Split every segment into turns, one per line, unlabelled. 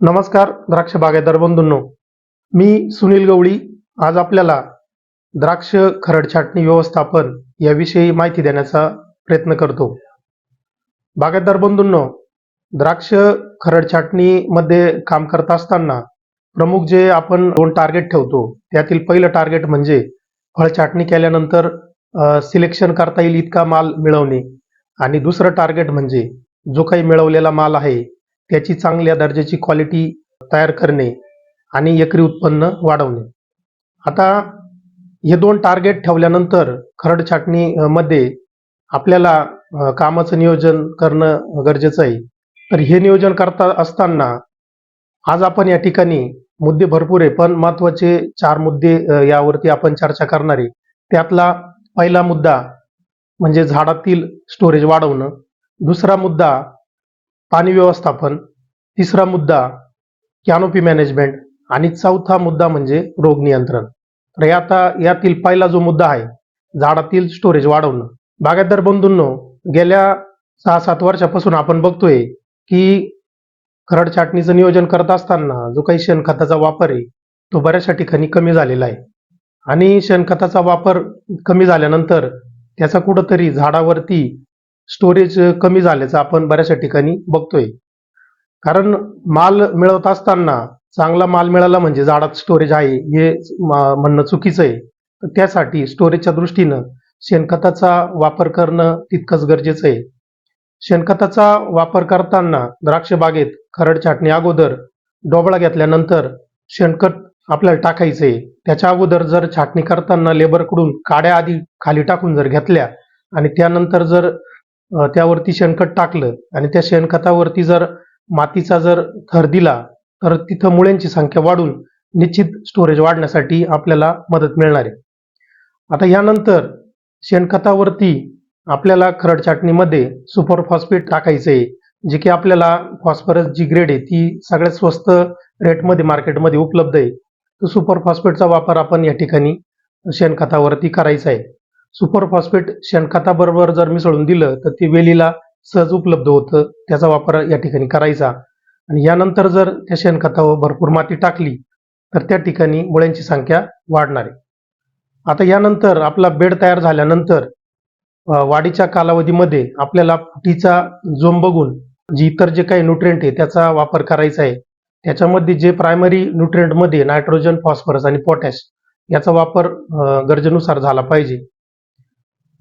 नमस्कार द्राक्ष बागायतदार बंधूंनो. मी सुनील गवळी. आज आपल्याला द्राक्ष खरड छाटणी व्यवस्थापन याविषयी माहिती देण्याचा प्रयत्न करतो. बागायतदार बंधूंनो द्राक्ष खरड छाटणीमध्ये काम करत असताना प्रमुख जे आपण दोन टार्गेट ठेवतो त्यातील पहिलं टार्गेट म्हणजे फळ छाटणी केल्यानंतर सिलेक्शन करता येईल इतका माल मिळवणे. आणि दुसरं टार्गेट म्हणजे जो काही मिळवलेला माल आहे त्याची चांगल्या दर्जाची क्वालिटी तयार करणे आणि एकरी उत्पन्न वाढवणे. आता हे दोन टार्गेट ठेवल्यानंतर खरड छाटणी मध्ये आपल्याला कामाचं नियोजन करणं गरजेचं आहे. तर हे नियोजन करता असताना आज आपण या ठिकाणी मुद्दे भरपूर आहे पण महत्त्वाचे चार मुद्दे यावरती आपण चर्चा करणार आहे. त्यातला पहिला मुद्दा म्हणजे झाडातील स्टोरेज वाढवणं. दुसरा मुद्दा पाणी व्यवस्थापन तिसरा मुद्दा कॅनोपी मॅनेजमेंट आणि चौथा मुद्दा म्हणजे रोग नियंत्रण. तर आता यातील पहिला जो मुद्दा आहे झाडातील स्टोरेज वाढवणं. बागायतदार बंधूंनो गेल्या सहा सात वर्षापासून आपण बघतोय की खरड छाटणीचं नियोजन करत असताना जो काही शेणखताचा वापर आहे तो बऱ्याचशा ठिकाणी कमी झालेला आहे. आणि शेणखताचा वापर कमी झाल्यानंतर त्याचा कुठंतरी झाडावरती स्टोरेज कमी झाल्याचं आपण बऱ्याचशा ठिकाणी बघतोय. कारण माल मिळवत असताना चांगला माल मिळाला म्हणजे झाडात स्टोरेज आहे हे म्हणणं चुकीचं आहे. तर त्यासाठी स्टोरेजच्या दृष्टीनं शेणखताचा वापर करणं तितकंच गरजेचं आहे. शेणखताचा वापर करताना द्राक्ष बागेत खरड छाटणी अगोदर डोबळा घेतल्यानंतर शेणखत आपल्याला टाकायचं आहे. त्याच्या अगोदर जर छाटणी करताना लेबरकडून काड्या आधी खाली टाकून जर घेतल्या आणि त्यानंतर जर त्यावरती शेणखत टाकलं आणि त्या शेणखतावरती जर मातीचा जर थर दिला तर तिथं मुळ्यांची संख्या वाढून निश्चित स्टोरेज वाढण्यासाठी आपल्याला मदत मिळणार आहे. आता यानंतर शेणखतावरती आपल्याला खरड छाटणीमध्ये सुपर फॉस्फेट टाकायचं आहे जे की आपल्याला फॉस्फरस जी ग्रेड आहे ती सगळ्यात स्वस्त रेटमध्ये मार्केटमध्ये उपलब्ध आहे. तर सुपर फॉस्फेटचा वापर आपण या ठिकाणी शेणखतावरती करायचा आहे. सुपर फॉस्फेट शेणखताबरोबर जर मिसळून दिलं तर ते वेलीला सहज उपलब्ध होतं. त्याचा वापर या ठिकाणी करायचा. आणि यानंतर जर त्या शेणखतावर भरपूर माती टाकली तर त्या ठिकाणी मुळ्यांची संख्या वाढणार आहे. आता यानंतर आपला बेड तयार झाल्यानंतर वाढीच्या कालावधीमध्ये आपल्याला फुटीचा जोम बघून जी इतर जे काही न्यूट्रिएंट आहे त्याचा वापर करायचा आहे. त्याच्यामध्ये जे प्रायमरी न्यूट्रिएंटमध्ये नायट्रोजन फॉस्फरस आणि पोटॅश याचा वापर गरजेनुसार झाला पाहिजे.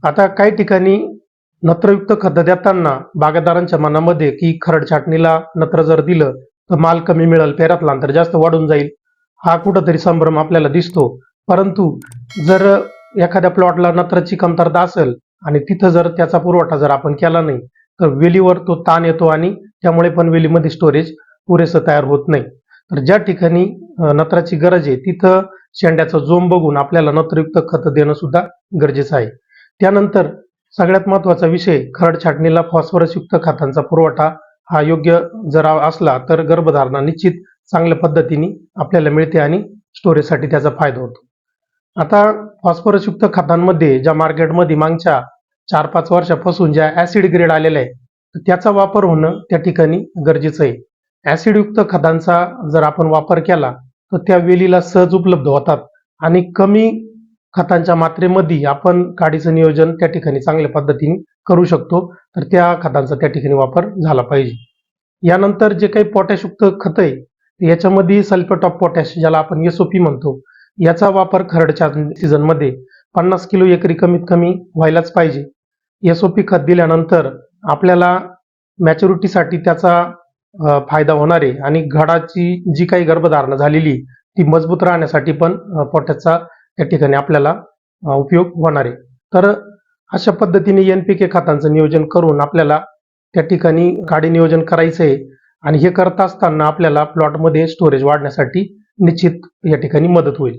आता काही ठिकाणी नत्रयुक्त खत देताना बागायतदारांच्या मनामध्ये की खरड छाटणीला नत्र जर दिलं तर माल कमी मिळेल पेरातला अंतर जास्त वाढून जाईल. हा कुठंतरी संभ्रम आपल्याला दिसतो. परंतु जर एखाद्या प्लॉटला नत्राची कमतरता असेल आणि तिथं जर त्याचा पुरवठा जर आपण केला नाही तर वेलीवर तो ताण येतो आणि त्यामुळे पण वेलीमध्ये स्टोरेज पुरेसं तयार होत नाही. तर ज्या ठिकाणी नत्राची गरज आहे तिथं शेंड्याचा जोम बघून आपल्याला नत्रयुक्त खत देणं सुद्धा गरजेचं आहे. त्यानंतर सगळ्यात महत्त्वाचा विषय खरड छाटणीला फॉस्फरसयुक्त खतांचा पुरवठा हा योग्य जर असला तर गर्भधारणा निश्चित चांगल्या पद्धतीने आपल्याला मिळते आणि स्टोरेजसाठी त्याचा फायदा होतो. आता फॉस्फरसयुक्त खतांमध्ये ज्या मार्केटमध्ये मागच्या चार पाच वर्षापासून ज्या ऍसिड ग्रेड आलेल्या आहे त्याचा वापर होणं त्या ठिकाणी गरजेचं आहे. ऍसिडयुक्त खतांचा जर आपण वापर केला तर त्या वेलीला सहज उपलब्ध होतात आणि कमी खतांच्या मात्रेमध्ये आपण काडीचं नियोजन त्या ठिकाणी चांगल्या पद्धतीने करू शकतो. तर त्या खतांचा त्या ठिकाणी वापर झाला पाहिजे. यानंतर जे काही पोटॅशयुक्त खत आहे याच्यामध्ये सल्फेट ऑफ पोटॅश ज्याला आपण एसओपी म्हणतो याचा वापर खरडच्या सीझनमध्ये पन्नास किलो एकरी कमीत कमी व्हायलाच पाहिजे. एसओपी खत दिल्यानंतर आपल्याला मॅच्युरिटीसाठी त्याचा फायदा होणार आहे. आणि घडाची जी काही गर्भधारणा झालेली ती मजबूत राहण्यासाठी पण पोटॅशचा त्या ठिकाणी आपल्याला उपयोग होणार आहे. तर अशा पद्धतीने एनपीके खतांचं नियोजन करून आपल्याला त्या ठिकाणी गाडी नियोजन करायचं आहे आणि हे करत असताना आपल्याला प्लॉटमध्ये स्टोरेज वाढण्यासाठी निश्चित या ठिकाणी मदत होईल.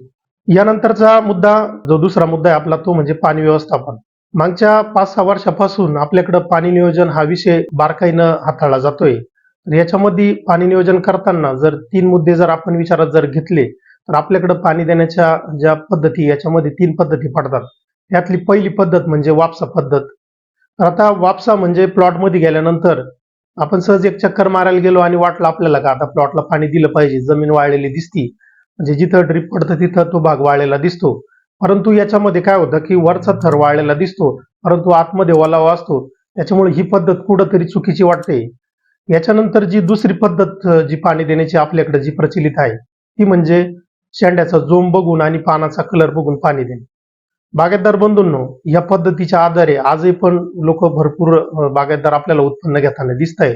यानंतरचा मुद्दा जो दुसरा मुद्दा आहे आपला तो म्हणजे पाणी व्यवस्थापन. मागच्या पाच सहा वर्षापासून आपल्याकडं पाणी नियोजन हा विषय बारकाईनं हाताळला जातोय. तर याच्यामध्ये पाणी नियोजन करताना जर तीन मुद्दे जर आपण विचारात जर घेतले तर आपल्याकडं पाणी देण्याच्या ज्या पद्धती याच्यामध्ये तीन पद्धती पडतात. त्यातली पहिली पद्धत म्हणजे वापसा पद्धत. तर आता वापसा म्हणजे प्लॉटमध्ये गेल्यानंतर आपण सहज एक चक्कर मारायला गेलो आणि वाटलं आपल्याला का आता प्लॉटला पाणी दिलं पाहिजे जमीन वाळलेली दिसती. म्हणजे जिथं ड्रीप पडतं तिथं तो भाग वाळलेला दिसतो. परंतु याच्यामध्ये काय होतं की वरचा थर वाळलेला दिसतो परंतु आतमध्ये ओलावा असतो. त्याच्यामुळे ही पद्धत कुठंतरी चुकीची वाटते. याच्यानंतर जी दुसरी पद्धत जी पाणी देण्याची आपल्याकडे जी प्रचलित आहे ती म्हणजे शेंड्याचा जोम बघून आणि पानाचा कलर बघून पाणी देणे. बागायतदार बंधूंनो या पद्धतीच्या आधारे आजही पण लोक भरपूर बागायतदार आपल्याला उत्पन्न घेताना दिसत आहे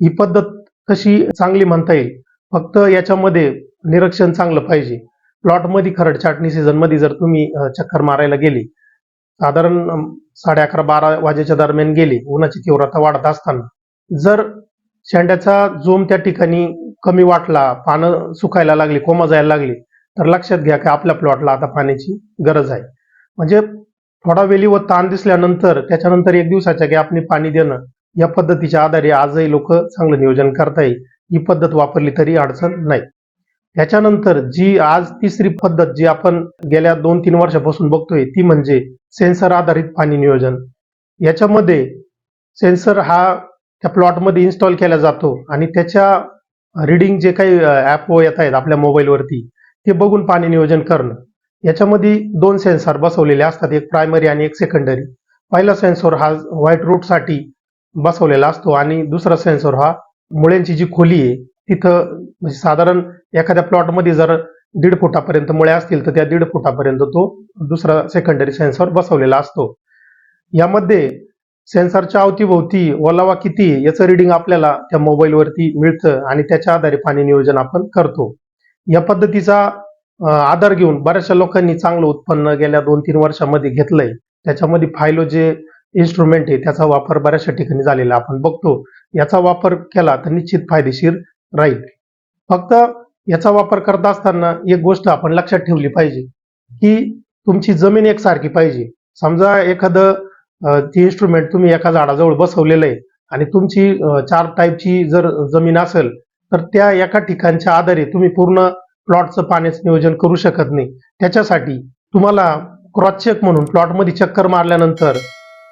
ही पद्धत कशी चांगली म्हणता येईल? फक्त याच्यामध्ये निरीक्षण चांगलं पाहिजे. प्लॉटमध्ये खरड छाटणी सीझनमध्ये जर तुम्ही चक्कर मारायला गेली साधारण साडे अकरा बारा वाजेच्या दरम्यान गेली उन्हाची तीव्रता वाढत असताना जर शेंड्याचा जोम त्या ठिकाणी कमी वाटला पानं सुकायला लागली कोमाजायला लागली तर लक्षात घ्या की आपल्या प्लॉटला आता पाण्याची गरज आहे. म्हणजे थोडा वेली व ताण दिसल्यानंतर त्याच्यानंतर एक दिवसाच्या गॅपने पाणी देणं या पद्धतीच्या आधारे आजही लोक चांगलं नियोजन करता येईल ही पद्धत वापरली तरी अडचण नाही. त्याच्यानंतर जी आज तिसरी पद्धत जी आपण गेल्या दोन तीन वर्षापासून बघतोय ती म्हणजे सेन्सर आधारित पाणी नियोजन. याच्यामध्ये सेन्सर हा त्या प्लॉटमध्ये इन्स्टॉल केला जातो आणि त्याच्या रिडिंग जे काही ऍप येत आहेत आपल्या मोबाईलवरती ते बघून पाणी नियोजन करणं. याच्यामध्ये दोन सेन्सर बसवलेले असतात एक प्रायमरी आणि एक सेकंडरी पहिला सेन्सर हा व्हाईट रूटसाठी बसवलेला असतो आणि दुसरा सेन्सर हा मुळ्यांची जी खोली आहे तिथं म्हणजे साधारण एखाद्या प्लॉटमध्ये जर दीड फुटापर्यंत मुळे असतील तर त्या दीड फुटापर्यंत तो दुसरा सेकंडरी सेन्सर बसवलेला असतो. यामध्ये सेन्सरच्या अवतीभोवती ओलावा किती याचं रिडिंग आपल्याला त्या मोबाईलवरती मिळतं आणि त्याच्या आधारे पाणी नियोजन आपण करतो. या पद्धतीचा आधार घेऊन बऱ्याचशा लोकांनी चांगलं उत्पन्न गेल्या दोन तीन वर्षामध्ये घेतलंय. त्याच्यामध्ये फायलो जे इन्स्ट्रुमेंट आहे त्याचा वापर बऱ्याचशा ठिकाणी झालेला आपण बघतो. याचा वापर केला तर निश्चित फायदेशीर राहील. फक्त याचा वापर करत असताना एक गोष्ट आपण लक्षात ठेवली पाहिजे की तुमची जमीन एकसारखी पाहिजे. समजा एखादं ती ते इन्स्ट्रुमेंट तुम्ही एका झाडाजवळ बसवलेलं आहे आणि तुमची चार टाईपची जर जमीन असेल तर त्या एका ठिकाणच्या आधारे तुम्ही पूर्ण प्लॉटचं पाण्याचं नियोजन करू शकत नाही. त्याच्यासाठी तुम्हाला क्रॉस चेक म्हणून प्लॉटमध्ये चक्कर मारल्यानंतर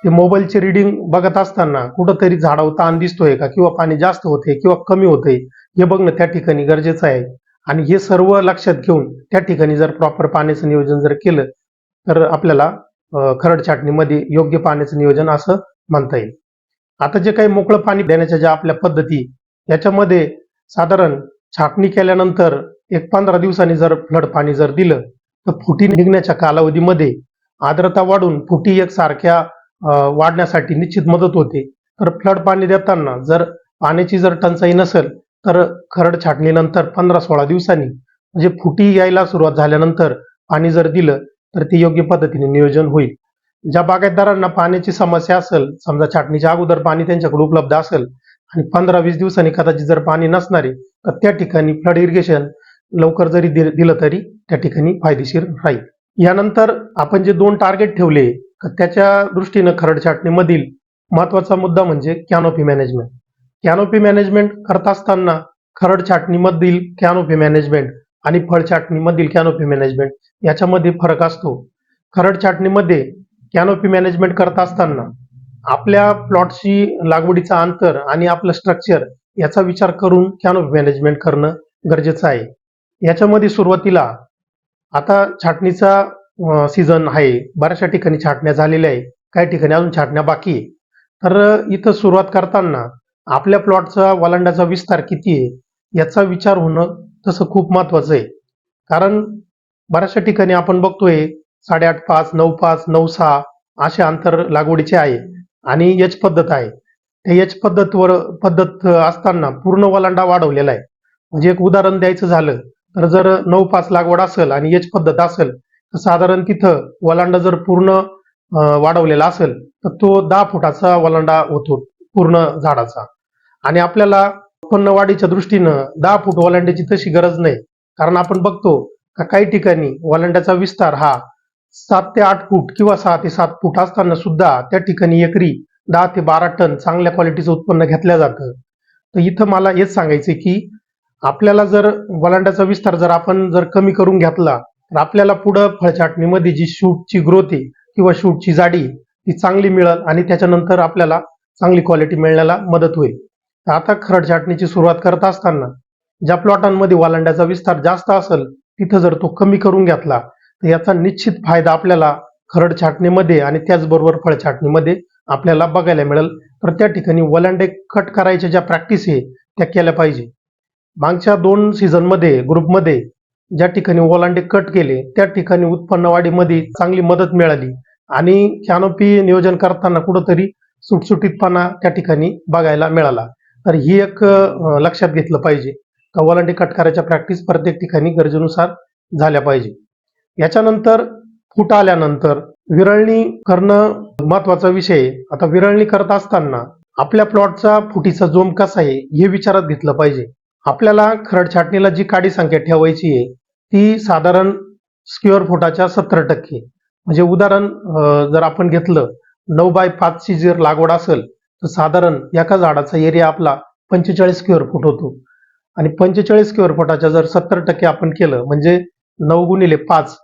ते मोबाईलचे रिडिंग बघत असताना कुठंतरी झाडावर ताण दिसतोय का किंवा पाणी जास्त होते किंवा कमी होते हे बघणं त्या ठिकाणी गरजेचं आहे. आणि हे सर्व लक्षात घेऊन त्या ठिकाणी जर प्रॉपर पाण्याचं नियोजन जर केलं तर आपल्याला खरड छाटणीमध्ये योग्य पाण्याचं नियोजन असं म्हणता येईल. आता जे काही मोकळं पाणी देण्याच्या ज्या आपल्या पद्धती याच्यामध्ये साधारण छाटणी केल्यानंतर एक पंधरा दिवसांनी जर फ्लड पाणी जर दिलं तर फुटी निघण्याच्या कालावधीमध्ये आर्द्रता वाढून फुटी एक सारख्या वाढण्यासाठी निश्चित मदत होते. तर फ्लड पाणी देताना जर पाण्याची जर टंचाई नसेल तर खरड छाटणीनंतर पंधरा सोळा दिवसांनी म्हणजे फुटी यायला सुरुवात झाल्यानंतर पाणी जर दिलं तर ते योग्य पद्धतीने नियोजन होईल. ज्या बागायतदारांना पाण्याची समस्या असेल समजा छाटणीच्या अगोदर पाणी त्यांच्याकडे उपलब्ध असेल आणि पंधरा वीस दिवसांनी कदाचित जर पाणी नसणारे तर त्या ठिकाणी फ्लड इरिगेशन लवकर जरी दिलं तरी त्या ठिकाणी फायदेशीर राहील. यानंतर आपण जे दोन टार्गेट ठेवले त्याच्या दृष्टीनं खरड छाटणीमधील महत्त्वाचा मुद्दा म्हणजे कॅनोपी मॅनेजमेंट. कॅनोपी मॅनेजमेंट करत असताना खरड छाटणीमधील कॅनोपी मॅनेजमेंट आणि फळ छाटणीमधील कॅनोपी मॅनेजमेंट याच्यामध्ये फरक असतो. खरड छाटणीमध्ये कॅनोपी मॅनेजमेंट करत असताना आपल्या प्लॉटची लागवडीचा अंतर आणि आपलं स्ट्रक्चर याचा विचार करून कॅनोप मॅनेजमेंट करणं गरजेचं आहे. याच्यामध्ये सुरुवातीला आता छाटणीचा सीझन आहे. बऱ्याचशा ठिकाणी छाटण्या झालेल्या आहे. काही ठिकाणी अजून छाटण्या बाकी आहे. तर इथं सुरुवात करताना आपल्या प्लॉटचा वलांड्याचा विस्तार किती आहे याचा विचार होणं तसं खूप महत्वाचं आहे. कारण बऱ्याचशा ठिकाणी आपण बघतोय साडेआठ पाच नऊ पाच नऊ सहा असे अंतर लागवडीचे आहे. आणि यच पद्धत आहे. त्या एच पद्धतवर पद्धत असताना पूर्ण वलांडा वाढवलेला आहे. म्हणजे एक उदाहरण द्यायचं झालं तर जर नऊ पाच लागवड असेल आणि एच पद्धत असेल तर साधारण तिथं वलांडा जर पूर्ण वाढवलेला असेल तर तो दहा फुटाचा वलांडा होतो पूर्ण झाडाचा. आणि आपल्याला उत्पन्न वाढीच्या दृष्टीनं दहा फूट वलांड्याची तशी गरज नाही. कारण आपण बघतो का काही ठिकाणी वलांड्याचा विस्तार हा सात ते आठ फूट किंवा सहा ते सात फूट असताना सुद्धा त्या ठिकाणी एकरी दहा ते बारा टन चांगल्या क्वालिटीचं उत्पन्न घेतलं जातं. तर इथं मला हेच सांगायचं की आपल्याला जर वलांड्याचा विस्तार जर आपण जर कमी करून घेतला तर आपल्याला पुढं फळछाटणीमध्ये जी शूटची ग्रोथ आहे किंवा शूटची जाडी ती चांगली मिळेल आणि त्याच्यानंतर आपल्याला चांगली क्वालिटी मिळण्याला मदत होईल. तर आता खरड छाटणीची सुरुवात करत असताना ज्या प्लॉटांमध्ये वालांड्याचा विस्तार जास्त असेल तिथं जर तो कमी करून घेतला याचा निश्चित फायदा आपल्याला खरड छाटणीमध्ये आणि त्याचबरोबर फळ छाटणीमध्ये आपल्याला बघायला मिळेल. तर त्या ठिकाणी वलांडे कट करायच्या ज्या प्रॅक्टिस आहे त्या केल्या पाहिजे. मागच्या दोन सीझनमध्ये ग्रुपमध्ये ज्या ठिकाणी ओलांडे कट केले त्या ठिकाणी उत्पन्न वाढीमध्ये चांगली मदत मिळाली. आणि कॅनोपी नियोजन करताना कुठंतरी सुटसुटीतपणा त्या ठिकाणी बघायला मिळाला. तर ही एक लक्षात घेतलं पाहिजे. का ओलांडे कट करायच्या प्रॅक्टिस प्रत्येक ठिकाणी गरजेनुसार झाल्या पाहिजे. याच्यानंतर फुट आल्यानंतर विरळणी करणं महत्त्वाचा विषय आहे. आता विरळणी करत असताना आपल्या प्लॉटचा फुटीचा जोम कसा आहे हे विचारात घेतलं पाहिजे. आपल्याला खरड छाटणीला जी काडी संख्या ठेवायची आहे ती साधारण स्क्वेअर फुटाच्या सत्तर टक्के. म्हणजे उदाहरण जर आपण घेतलं नऊ बाय पाचची जर लागवड असेल तर साधारण एका झाडाचा एरिया आपला पंचेचाळीस स्क्वेअर फूट होतो. आणि पंचेचाळीस स्क्वेअर फुटाच्या जर सत्तर टक्के आपण केलं म्हणजे नऊ गुणिले पाच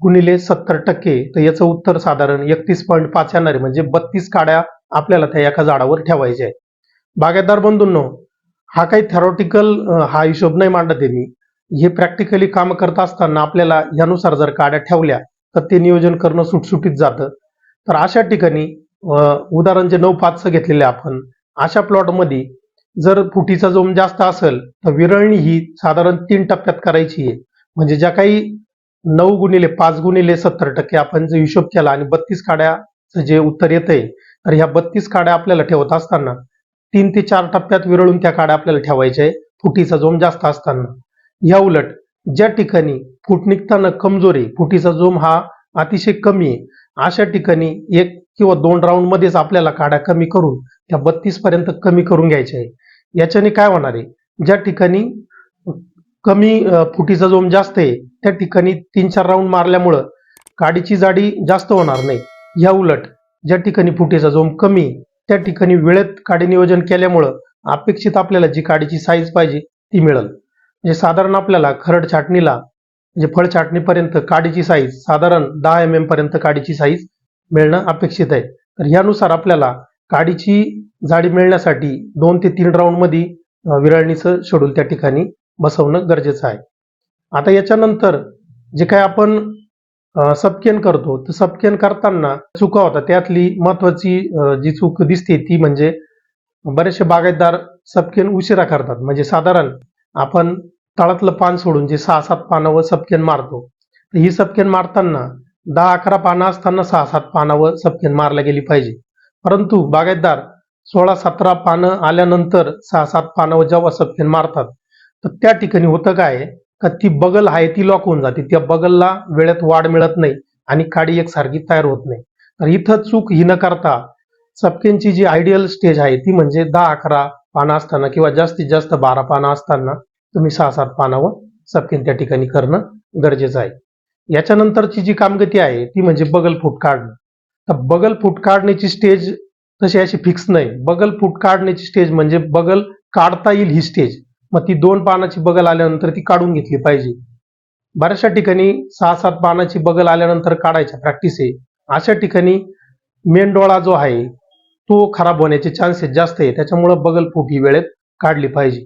गुणिले सत्तर टक्के. तर याचं उत्तर साधारण एकतीस पॉईंट पाच येणार. आहे म्हणजे बत्तीस काड्या आपल्याला त्या एका झाडावर ठेवायच्या आहे बागायतदार बंधूंनो हा काही थेरॉटिकल हा हिशोब नाही मांडत आहे मी. हे प्रॅक्टिकली काम करत असताना आपल्याला यानुसार जर काड्या ठेवल्या तर ते नियोजन करणं सुटसुटीत जातं. तर अशा ठिकाणी उदाहरण जे नऊ पाचचं घेतलेले आपण अशा प्लॉटमध्ये जर फुटीचा जोम जास्त असेल तर विरळणी ही साधारण तीन टप्प्यात करायची आहे. म्हणजे ज्या काही नऊ गुणिले पाच गुणिले सत्तर टक्के आपण जे हिशोब केला आणि बत्तीस काड्याचं जे उत्तर येतंय तर ह्या बत्तीस काड्या आपल्याला ठेवत असताना तीन ते चार टप्प्यात विरळून त्या काड्या आपल्याला ठेवायच्या आहे फुटीचा जोम जास्त असताना. या उलट ज्या ठिकाणी फूट निघताना कमजोरी फुटीचा जोम हा अतिशय कमी आहे अशा ठिकाणी एक किंवा दोन राऊंड मध्येच आपल्याला काड्या कमी करून त्या बत्तीस पर्यंत कमी करून घ्यायच्या आहे. याच्याने काय होणार आहे? ज्या ठिकाणी कमी फुटीचा जोम जास्त आहे त्या ठिकाणी तीन चार राऊंड मारल्यामुळं काडीची जाडी जास्त होणार नाही. या उलट ज्या ठिकाणी फुटीचा जोम कमी त्या ठिकाणी वेळेत काडी नियोजन केल्यामुळं अपेक्षित आपल्याला जी काडीची साईज पाहिजे ती मिळेल. म्हणजे साधारण आपल्याला खरड छाटणीला म्हणजे फळ छाटणीपर्यंत काडीची साईज साधारण दहा एम एम पर्यंत काडीची साईज मिळणं अपेक्षित आहे. तर यानुसार आपल्याला काडीची जाडी मिळण्यासाठी दोन ते तीन राऊंडमध्ये विरळणीचं शेड्यूल त्या ठिकाणी बसवणं गरजेचं आहे. आता याच्यानंतर जे काय आपण सबकेन करतो तर सबकेन करताना चुका होता. त्यातली महत्वाची जी चूक दिसते ती म्हणजे बरेचसे बागायतदार सबकेन उशिरा करतात. म्हणजे साधारण आपण तळातलं पान सोडून जे सहा सात पानावर सबकेन मारतो तर ही सबकेन मारताना दहा अकरा पानं असताना सहा सात पानावर सबकेन मारल्या गेली पाहिजे. परंतु बागायतदार सोळा सतरा पानं आल्यानंतर सहा सात पानावर जेव्हा सबकेन मारतात तर त्या ठिकाणी होतं काय? का ती बगल आहे ती लॉक होऊन जाते. त्या बगलला वेळेत वाढ मिळत नाही आणि काडी एकसारखी तयार होत नाही. तर इथं चूक ही न करता चपकेंची जी आयडियल स्टेज आहे ती म्हणजे दहा अकरा पानं असताना किंवा जास्तीत जास्त बारा पानं असताना तुम्ही सहा सात पानावर चपकेन त्या ठिकाणी करणं गरजेचं आहे. याच्यानंतरची जी कामगती आहे ती म्हणजे बगल फूट काढणं. तर बगल फूट काढण्याची स्टेज तशी अशी फिक्स नाही. बगल फूट काढण्याची स्टेज म्हणजे बगल काढता येईल ही स्टेज मग ती दोन पानाची बगल आल्यानंतर ती काढून घेतली पाहिजे. बऱ्याचशा ठिकाणी सहा सात पानाची बगल आल्यानंतर काढायच्या प्रॅक्टिस आहे. अशा ठिकाणी मेन डोळा जो आहे तो खराब होण्याचे चान्सेस जास्त आहे. त्याच्यामुळं बगल फूट ही वेळेत काढली पाहिजे.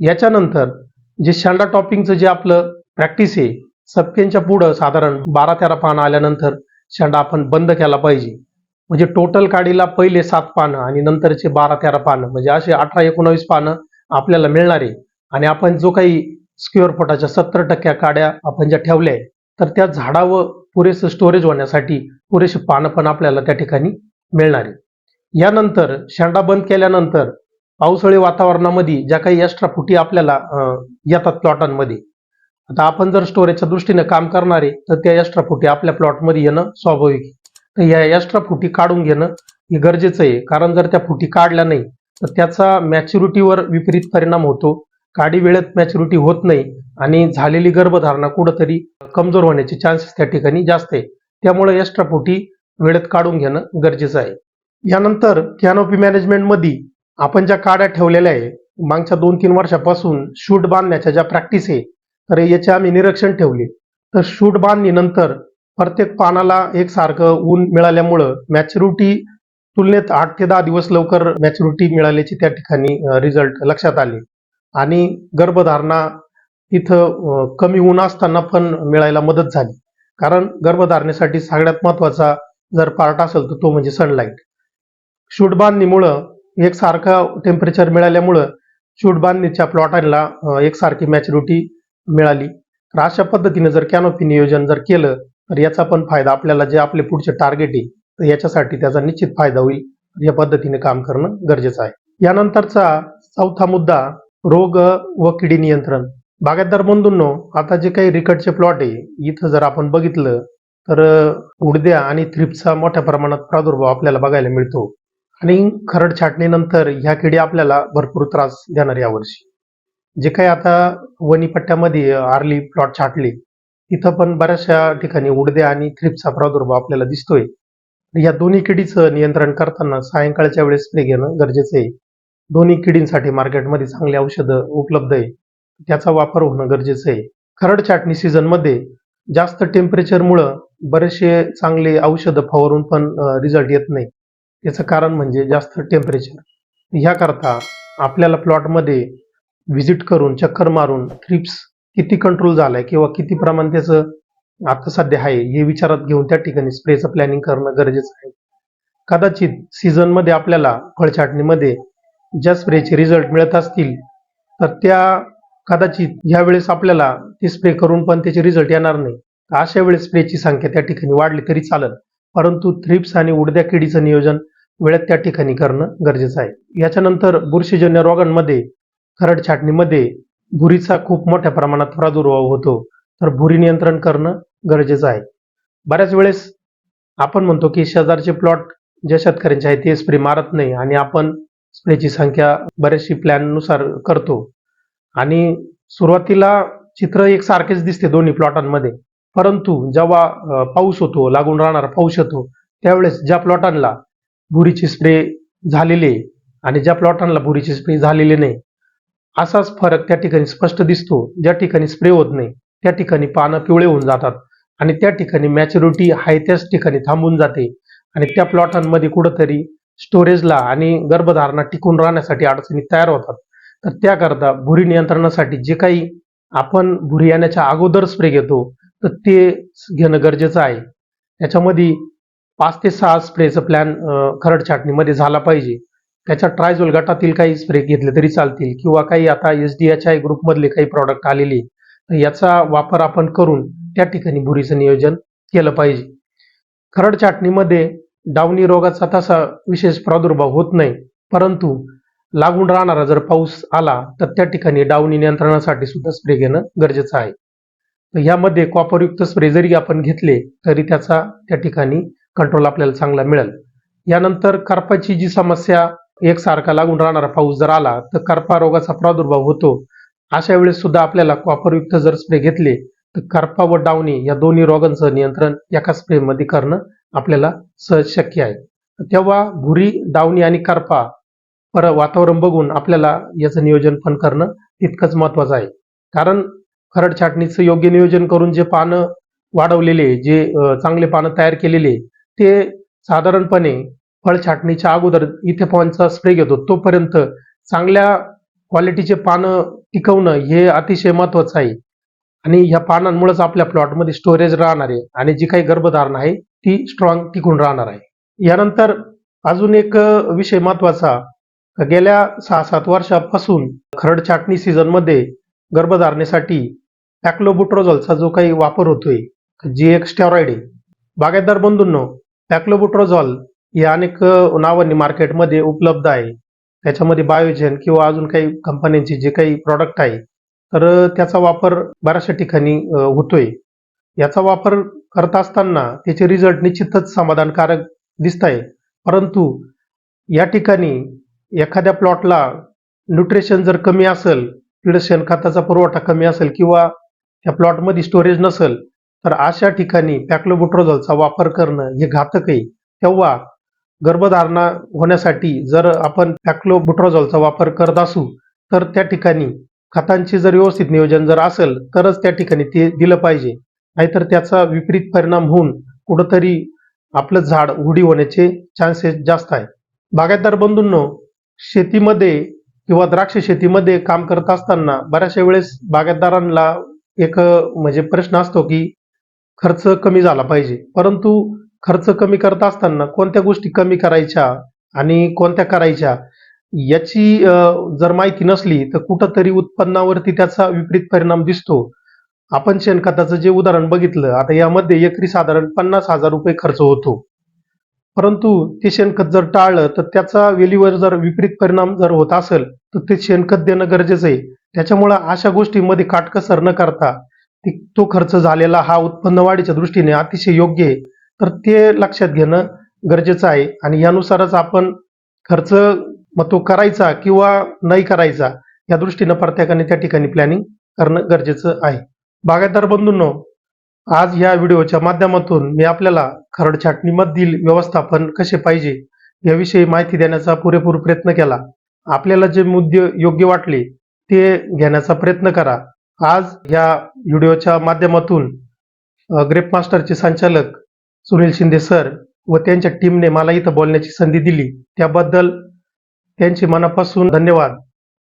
याच्यानंतर जे शांडा टॉपिंगचं जे आपलं प्रॅक्टिस आहे सबकेनच्या पुढं साधारण बारा तेरा पानं आल्यानंतर शांडा आपण बंद केला पाहिजे. म्हणजे टोटल काडीला पहिले सात पानं आणि नंतरचे बारा तेरा पानं म्हणजे असे अठरा एकोणावीस पानं आपल्याला मिळणार आहे. आणि आपण जो काही स्क्वेअर फुटाच्या सत्तर टक्क्या काड्या आपण ज्या ठेवल्या तर त्या झाडावर पुरेसं स्टोरेज होण्यासाठी पुरेसे पानं पण आपल्याला त्या ठिकाणी मिळणार आहे यानंतर शेंडा बंद केल्यानंतर पावसाळी वातावरणामध्ये ज्या काही एक्स्ट्रा फुटी आपल्याला अं, येतात प्लॉटांमध्ये आता आपण जर स्टोरेजच्या दृष्टीने काम करणारे तर त्या एक्स्ट्रा फुटी आपल्या प्लॉटमध्ये येणं स्वाभाविक आहे. तर या एक्स्ट्रा फुटी काढून घेणं हे गरजेचं आहे. कारण जर त्या फुटी काढल्या नाही तर त्याचा मॅच्युरिटीवर विपरीत परिणाम होतो. काडी वेळेत मॅच्युरिटी होत नाही आणि झालेली गर्भधारणा कुठंतरी कमजोर होण्याचे चान्सेस त्या ठिकाणी जास्त आहे. त्यामुळे एक्स्ट्रा फुटी वेळेत काढून घेणं गरजेचं आहे. यानंतर कॅनोपी मॅनेजमेंटमध्ये आपण ज्या काड्या ठेवलेल्या आहे मागच्या दोन तीन वर्षापासून शूट बांधण्याच्या ज्या प्रॅक्टिस आहे तर याचे आम्ही निरीक्षण ठेवले. तर शूट बांधणीनंतर प्रत्येक पानाला एकसारखं ऊन मिळाल्यामुळं मॅच्युरिटी तुलनेत आठ ते दहा दिवस लवकर मॅच्युरिटी मिळाल्याची त्या ठिकाणी रिझल्ट लक्षात आले. आणि गर्भधारणा तिथं कमी ऊन असताना पण मिळायला मदत झाली. कारण गर्भधारणेसाठी सगळ्यात महत्त्वाचा जर पार्ट असेल तर तो म्हणजे सनलाईट शूट बांधणीमुळं एकसारखं टेम्परेचर मिळाल्यामुळं शूट बांधणीच्या प्लॉटांना एकसारखी मॅच्युरिटी मिळाली. तर अशा पद्धतीने जर कॅनोपी नियोजन जर केलं तर याचा पण फायदा आपल्याला जे आपले पुढचे टार्गेट आहे तर याच्यासाठी त्याचा निश्चित फायदा होईल. या पद्धतीने काम करणं गरजेचं आहे. यानंतरचा चौथा मुद्दा रोग व किडी नियंत्रण. बागायतदार बंधूंनो आता जे काही रिकटचे प्लॉट आहे इथं जर आपण बघितलं तर उडद्या आणि थ्रिप्सचा मोठ्या प्रमाणात प्रादुर्भाव आपल्याला बघायला मिळतो. आणि खरड छाटणीनंतर ह्या किडी आपल्याला भरपूर त्रास देणार यावर्षी जे काही आता वनीपट्ट्यामध्ये आरली प्लॉट छाटले तिथं पण बऱ्याचशा ठिकाणी उडद्या आणि थ्रिप्सचा प्रादुर्भाव आपल्याला दिसतोय. या दोन्ही किडीचं नियंत्रण करताना सायंकाळच्या वेळेस स्प्रे घेणं गरजेचं आहे. दोन्ही किडींसाठी मार्केटमध्ये चांगली औषधं उपलब्ध आहे. त्याचा वापर होणं गरजेचं आहे. खरड छाटणी सीझनमध्ये जास्त टेम्परेचरमुळं बरेचसे चांगले औषधं फवारून पण रिझल्ट येत नाही. याचं कारण म्हणजे जास्त टेम्परेचर. ह्याकरता आपल्याला प्लॉटमध्ये व्हिजिट करून चक्कर मारून थ्रिप्स किती कंट्रोल झालाय किंवा किती प्रमाण त्याचं आता सध्या आहे हे विचारात घेऊन त्या ठिकाणी स्प्रेचं प्लॅनिंग करणं गरजेचं आहे. कदाचित सीझनमध्ये आपल्याला फळछाटणीमध्ये ज्या स्प्रेचे रिझल्ट मिळत असतील तर त्या कदाचित ह्या वेळेस आपल्याला ते स्प्रे करून पण त्याचे रिझल्ट येणार नाही. तर अशा वेळेस स्प्रेची संख्या त्या ठिकाणी वाढली तरी चालेल. परंतु थ्रिप्स आणि उडद्या किडीचं नियोजन वेळेत त्या ठिकाणी करणं गरजेचं आहे. याच्यानंतर बुरशीजन्य रोगांमध्ये खरड छाटणीमध्ये भुरीचा खूप मोठ्या प्रमाणात प्रादुर्भाव होतो. तर भुरी नियंत्रण करणं गरजेचं आहे. बऱ्याच वेळेस आपण म्हणतो की शेजारचे प्लॉट ज्या शेतकऱ्यांचे आहेत ते स्प्रे मारत नाही आणि आपण स्प्रेची संख्या बऱ्याचशी प्लॅननुसार करतो. आणि सुरुवातीला चित्र एक सारखेच दिसते दोन्ही प्लॉटांमध्ये परंतु जेव्हा पाऊस होतो लागून राहणारा पाऊस येतो त्यावेळेस ज्या प्लॉटांना भुरीची स्प्रे झालेली आहे आणि ज्या प्लॉटांना भुरीची स्प्रे झालेली नाही असाच फरक त्या ठिकाणी स्पष्ट दिसतो. ज्या ठिकाणी स्प्रे होत नाही त्या ठिकाणी पानं पिवळे होऊन जातात आणि त्या ठिकाणी मॅच्युरिटी आहे त्याच ठिकाणी थांबून जाते. आणि त्या प्लॉटांमध्ये कुठंतरी स्टोरेजला आणि गर्भधारणा टिकून राहण्यासाठी अडचणी तयार होतात. तर त्याकरता भुरी नियंत्रणासाठी जे काही आपण भुरी येण्याच्या अगोदर स्प्रे घेतो तर ते घेणं गरजेचं आहे. त्याच्यामध्ये पाच ते सहा स्प्रेचं प्लॅन खरड छाटणीमध्ये झाला पाहिजे. त्याच्या ट्रायझोल गटातील काही स्प्रे घेतले तरी चालतील किंवा काही आता एस डी एच आय ग्रुपमधले काही प्रॉडक्ट आलेले याचा वापर आपण करून त्या ठिकाणी भुरीचं नियोजन केलं पाहिजे. खरड छाटणीमध्ये डावणी रोगाचा तसा विशेष प्रादुर्भाव होत नाही. परंतु लागून राहणारा जर पाऊस आला तर त्या ठिकाणी डावणी नियंत्रणासाठी सुद्धा स्प्रे घेणं गरजेचं आहे. तर ह्यामध्ये कॉपरयुक्त स्प्रे जरी आपण घेतले तरी त्याचा त्या ठिकाणी कंट्रोल आपल्याला चांगला मिळेल. यानंतर करपाची जी समस्या एकसारखा लागून राहणारा पाऊस जर आला तर करपा रोगाचा प्रादुर्भाव होतो. अशा वेळेस सुद्धा आपल्याला कॉपरयुक्त जर स्प्रे घेतले तर करपा व डावणी या दोन्ही रोगांचं नियंत्रण एका स्प्रेमध्ये करणं आपल्याला सहज शक्य आहे. तेव्हा भुरी दावणी आणि करपा पर वातावरण बघून आपल्याला याचं नियोजन पण करणं तितकंच महत्वाचं आहे. कारण खरड छाटणीचं योग्य नियोजन करून जे पानं वाढवलेले जे चांगले पानं तयार केलेले ते साधारणपणे फळ छाटणीच्या अगोदर इथे पॉनचा स्प्रे घेतो. तोपर्यंत चांगल्या क्वालिटीचे पानं टिकवणं हे अतिशय महत्वाचं आहे. आणि ह्या पानांमुळेच आपल्या प्लॉटमध्ये स्टोरेज राहणार आहे. आणि जी काही गर्भधारणा आहे ती स्ट्रॉंग टिकून राहणार आहे. यानंतर अजून एक विषय महत्त्वाचा. गेल्या सहा सात वर्षापासून खरड छाटणी सीझनमध्ये गर्भधारणेसाठी पॅक्लोबुट्रोझॉलचा जो काही वापर होतोय जी एक स्टेरॉइड आहे. बागायतदार बंधूंनो पॅक्लोबुट्रोझॉल या अनेक नावांनी मार्केटमध्ये उपलब्ध आहे. त्याच्यामध्ये बायोजेन किंवा अजून काही कंपन्यांचे जे काही प्रॉडक्ट आहे तर त्याचा वापर बऱ्याचशा ठिकाणी होतोय. याचा वापर करत असताना त्याचे रिझल्ट निश्चितच समाधानकारक दिसत आहे परंतु या ठिकाणी एखाद्या प्लॉटला न्यूट्रिशन जर कमी असेल तिकडे शेणखताचा पुरवठा कमी असेल किंवा त्या प्लॉटमध्ये स्टोरेज नसेल तर अशा ठिकाणी पॅक्लोबुट्रोझलचा वापर करणं हे घातक आहे. तेव्हा गर्भधारणा होण्यासाठी जर आपण पॅक्लोबुट्रोझॉलचा वापर करत असू तर त्या ठिकाणी खतांचे जर व्यवस्थित नियोजन जर असेल तरच त्या ठिकाणी ते दिलं पाहिजे. नाहीतर त्याचा विपरीत परिणाम होऊन कुठंतरी आपलं झाड उडी होण्याचे चान्सेस जास्त आहे बागायतदार बंधूंनो शेतीमध्ये किंवा द्राक्ष शेतीमध्ये काम करत असताना बऱ्याचशा वेळेस बागायतदारांना एक म्हणजे प्रश्न असतो की खर्च कमी झाला पाहिजे. परंतु खर्च कमी करत असताना कोणत्या गोष्टी कमी करायच्या आणि कोणत्या करायच्या याची जर माहिती नसली तर कुठंतरी उत्पन्नावरती त्याचा विपरीत परिणाम दिसतो. आपण शेणखताचं जे उदाहरण बघितलं आता यामध्ये एकरी साधारण पन्नास हजार रुपये खर्च होतो. परंतु ते शेणखत जर टाळलं तर त्याचा वेलीवर जर विपरीत परिणाम जर होत असेल तर ते शेणखत देणं गरजेचं आहे. त्याच्यामुळं अशा गोष्टींमध्ये काटकसर न करता तो खर्च झालेला हा उत्पन्न वाढीच्या दृष्टीने अतिशय योग्य आहे. तर ते लक्षात घेणं गरजेचं आहे. आणि यानुसारच आपण खर्च मग तो करायचा किंवा नाही करायचा या दृष्टीनं प्रत्येकाने त्या ठिकाणी प्लॅनिंग करणं गरजेचं आहे. बागायतदार बंधूंनो आज या व्हिडिओच्या माध्यमातून मी आपल्याला खरड छाटणीमधील व्यवस्थापन कसे पाहिजे याविषयी माहिती देण्याचा पुरेपूर प्रयत्न केला. आपल्याला जे मुद्दे योग्य वाटले ते घेण्याचा प्रयत्न करा. आज या व्हिडिओच्या माध्यमातून ग्रेप मास्टरचे संचालक सुनील शिंदे सर व त्यांच्या टीमने मला इथं बोलण्याची संधी दिली. त्याबद्दल त्यांचे मनापासून धन्यवाद.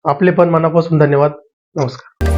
आपले पण मनापासून धन्यवाद. नमस्कार.